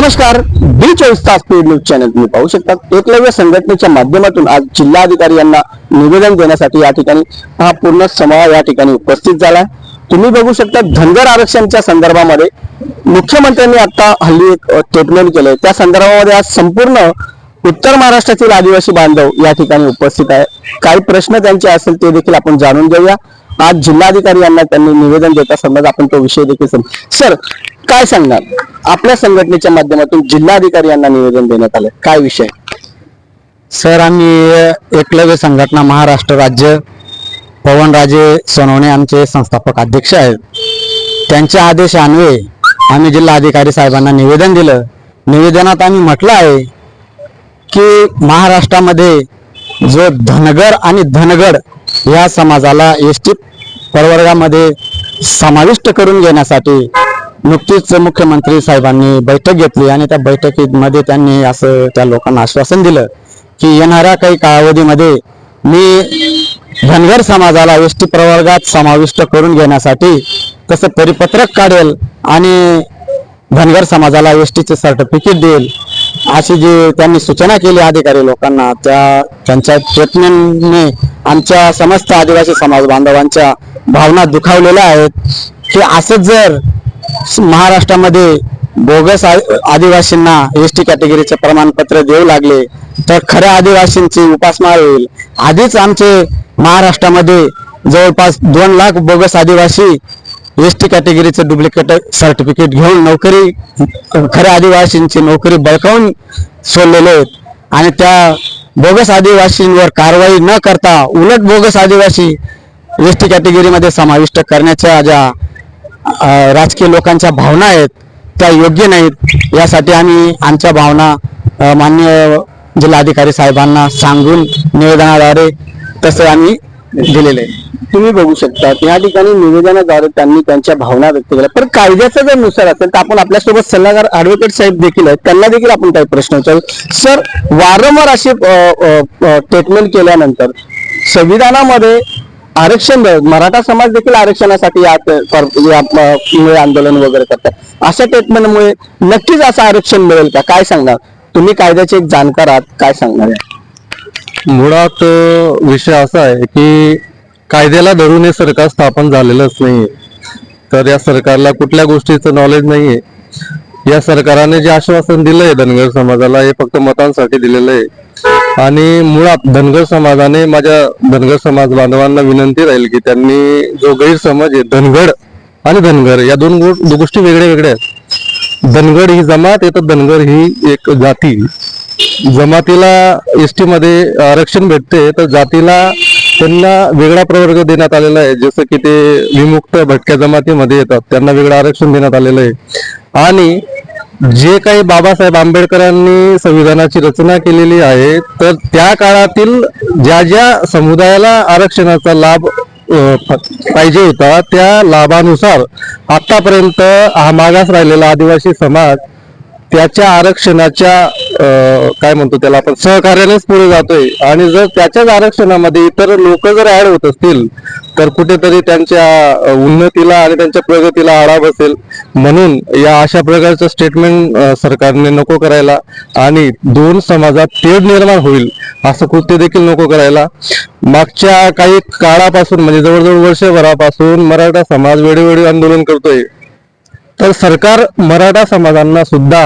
नमस्कार बी चोवीस तास स्पीड न्यूज चॅनल तुम्ही पाहू शकता. एकलव्य संघटनेच्या माध्यमातून आज जिल्हाधिकारी यांना निवेदन देण्यासाठी या ठिकाणी हा पूर्ण समूह या ठिकाणी उपस्थित झाला तुम्ही बघू शकता धनगर आरक्षणच्या संदर्भामध्ये मुख्यमंत्र्यांनी आता हल्ली एक स्टेटमेंट केलंय. त्या संदर्भामध्ये आज संपूर्ण उत्तर महाराष्ट्रातील आदिवासी बांधव या ठिकाणी उपस्थित आहे काही प्रश्न त्यांचे असेल ते देखील आपण जाणून घेऊया. आज जिल्हाधिकारी यांना त्यांनी निवेदन देता समजा आपण तो विषय देखील सर काय सांगणार आपल्या संघटनेच्या माध्यमातून जिल्हाधिकारी यांना निवेदन देण्यात आलं. काय विषय? सर आम्ही एकलव्य संघटना महाराष्ट्र राज्य पवनराजे सोनवणे आमचे संस्थापक अध्यक्ष आहेत. त्यांच्या आदेशान्वये आम्ही जिल्हाधिकारी साहेबांना निवेदन दिलं. निवेदनात आम्ही म्हटलं आहे की महाराष्ट्रामध्ये जो धनगर आणि धनगड या समाजाला एस टी प्रवर्गामध्ये समाविष्ट करून घेण्यासाठी नुकतीच मुख्यमंत्री साहेबांनी बैठक घेतली आणि त्या बैठकीमध्ये त्यांनी असं त्या लोकांना आश्वासन दिलं की येणाऱ्या काही कालावधीमध्ये मी धनगर समाजाला एस टी प्रवर्गात समाविष्ट करून घेण्यासाठी तसं परिपत्रक काढेल आणि धनगर समाजाला एस टीचे सर्टिफिकेट देईल अशी जी त्यांनी सूचना केली अधिकारी लोकांना त्या त्यांच्या स्टेटमेंटने आमच्या समस्त आदिवासी समाज बांधवांच्या भावना दुखावलेल्या आहेत की असंच जर महाराष्ट्रामध्ये बोगस आदिवासींना एस टी कॅटेगरीचे प्रमाणपत्र देऊ लागले तर खऱ्या आदिवासींची उपासमार होईल. आधीच आमचे महाराष्ट्रामध्ये जवळपास दोन लाख बोगस आदिवासी एस टी कॅटेगरीचं डुप्लिकेट सर्टिफिकेट घेऊन नोकरी खऱ्या आदिवासींची नोकरी बळकावून सोडलेले आहेत. आणि त्या बोगस आदिवासींवर कारवाई न करता उलट बोगस आदिवासी एस टी कॅटेगरीमध्ये समाविष्ट करण्याच्या ज्या राजकीय लोकांच्या भावना आहेत त्या योग्य नाहीत यासाठी आम्ही आमच्या भावना मान्य जिल्हाधिकारी साहेबांना सांगून निवेदनाद्वारे तसं आम्ही दिलेले आहे. तुम्ही बघू शकता या ठिकाणी निवेदनाद्वारे त्यांनी त्यांच्या भावना व्यक्त केल्या. पण कायद्याचं जर नुसार असेल तर आपण आपल्यासोबत सल्लागार ऍडव्होकेट साहेब देखील आहेत त्यांना देखील आपण काही प्रश्न विचारू. सर वारंवार असे ट्रीटमेंट केल्यानंतर संविधानामध्ये आरक्षण मराठा समाज देखील आरक्षणासाठी आंदोलन वगैरे करतात. अशा स्टेटमेंटमुळे नक्कीच असं आरक्षण मिळेल का? काय सांगणार तुम्ही कायद्याचे एक जाणकार आहात काय सांगणार आहे? मुळात विषय असा आहे की कायद्याला धरून हे सरकार स्थापन झालेलंच नाहीये. तर या सरकारला कुठल्या गोष्टीचं नॉलेज नाहीये. या सरकारने जे आश्वासन दिलंय धनगर समाजाला हे फक्त मतांसाठी दिलेलं आहे. आणि मुळात धनगर समाजाने माझ्या धनगर समाज बांधवांना विनंती राहील की त्यांनी जो गैरसमज आहे धनगड आणि धनगर या दोन गो- गोष्टी वेगळ्या वेगळ्या आहेत. धनगड ही जमात आहे धनगर ही एक जाती. जमातीला एस टी मध्ये आरक्षण भेटते तर जातीला त्यांना वेगळा प्रवर्ग देण्यात आलेला आहे. जसं की ते विमुक्त भटक्या जमातीमध्ये येतात त्यांना वेगळं आरक्षण देण्यात आलेलं आहे. आणि जे काही बाबासाहेब आंबेडकरांनी संविधानाची रचना केलेली आहे तर त्या काळातील ज्या ज्या समुदायाला आरक्षणाचा लाभ पाहिजे होता त्या लाभानुसार आतापर्यंत हा मागास राहिलेला आदिवासी समाज त्याच्या आरक्षणाच्या काय म्हणतो त्याला आपण सहकार्यानेच पुढे जातोय. आणि जर त्याच्याच आरक्षणामध्ये इतर लोक जर ऍड होत असतील तर कुठेतरी त्यांच्या उन्नतीला आणि त्यांच्या प्रगतीला आळा बसेल. म्हणून या अशा प्रकारचं स्टेटमेंट सरकारने नको करायला आणि दोन समाजात तेढ निर्माण होईल असं कृत्य देखील नको करायला. मागच्या काही काळापासून म्हणजे जवळजवळ वर्षभरापासून मराठा समाज वेळोवेळी आंदोलन करतोय. तर सरकार मराठा समाजांना सुद्धा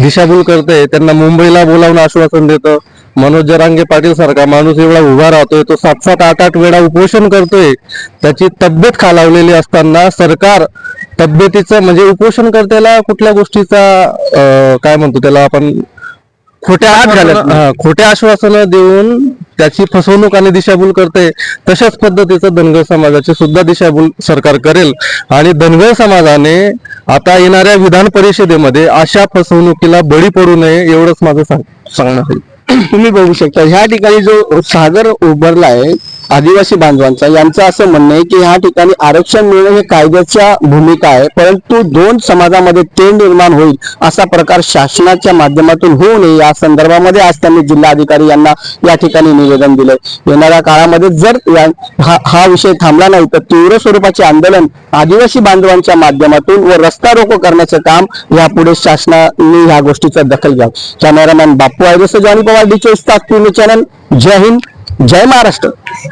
दिशाभूल करते त्यांना मुंबईला बोलावून आश्वासन देतं. मनोज जरांगे पाटील सारखा माणूस एवढा उभा राहतोय तो सात सात आठ आठ वेळा उपोषण करतोय. त्याची तब्येत खालावलेली असताना सरकार तब्येतीचं म्हणजे उपोषण करत्याला कुठल्या गोष्टीचा काय म्हणतो त्याला आपण खोट्या आश्वासनं- हा, खोट्या आश्वासनं देऊन त्याची फसवणूक आणि दिशाभूल करते तशाच पद्धतीचं धनगर समाजाची सुद्धा दिशाभूल सरकार करेल. आणि धनगर समाजाने आता येणाऱ्या विधान परिषदेमध्ये अशा फसवणुकीला बळी पडू नये एवढंच माझं सांग- सांगणं आहे. तुम्ही बघू शकता ह्या ठिकाणी जो सागर उभारला आहे आदिवासी बांधवांचा यांचं असं म्हणणं आहे की ह्या ठिकाणी आरक्षण मिळणं हे कायद्याच्या भूमिका आहे परंतु दोन समाजामध्ये ते निर्माण होईल असा प्रकार शासनाच्या माध्यमातून होऊ नये या संदर्भामध्ये आज त्यांनी जिल्हाधिकारी यांना या ठिकाणी निवेदन दिलंय. येणाऱ्या काळामध्ये जर हा हा विषय थांबला नाही तर तीव्र स्वरूपाचे आंदोलन आदिवासी बांधवांच्या माध्यमातून व रस्ता रोको करण्याचं काम यापुढे शासनाने ह्या गोष्टीचा दखल घ्यावं. कॅमेरामॅन बापू आयरस जानी पवार डीचे चॅनल जय हिंद जय महाराष्ट्र.